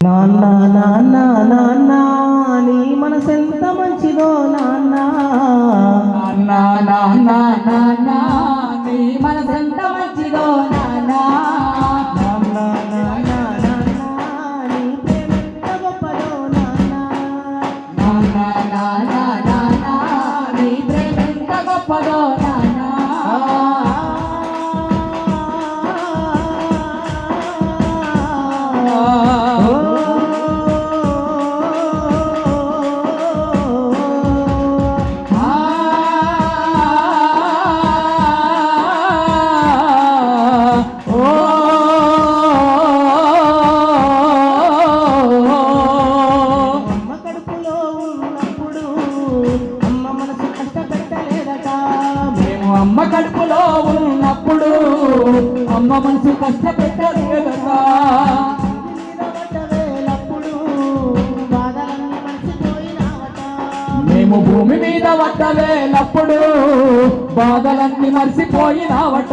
నాన్న నాన్న నాన్న నీ మనసెంత మంచిదో నాన్న. నాన్న అమ్మ కడుపులో ఉన్నప్పుడు అమ్మ మనసు బాధలన్నీ మర్చిపోయినావట. మేము భూమి మీద పడ్డవేలప్పుడు బాధలన్నీ మర్చిపోయినావట.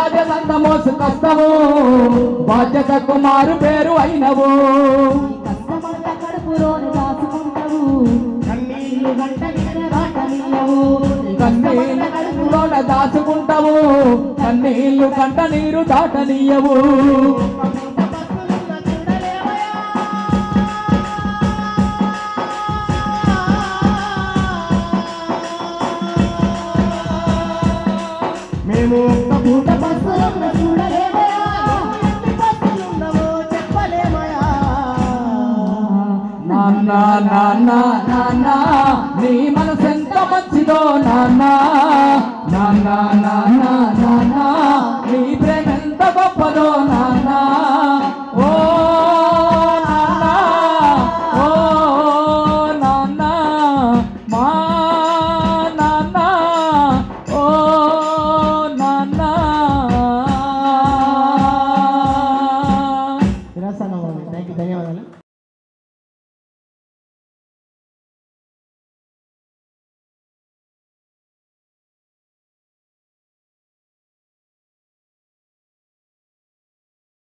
కుటుంబ బాధ్యత అంత మోసుకొస్తావు బాధ్యత కుమారు పేరు అయినవు. కష్టమంత కడుపులోని దాచుకుంటావు. కన్నీళ్ళు గంట కన్నీళ్ళు కడుపులోన దాచుకుంటావు. కన్నీళ్ళు కంట నీరు దాటనీయవు మేము ఒక్క పూట బస్సులున్న నాన్న నాన్న నాన్న నీ మంచిదో నాన్న? నాన్న నాన్న నాన్న విరాసన థ్యాంక్ యూ ధన్యవాదాలు.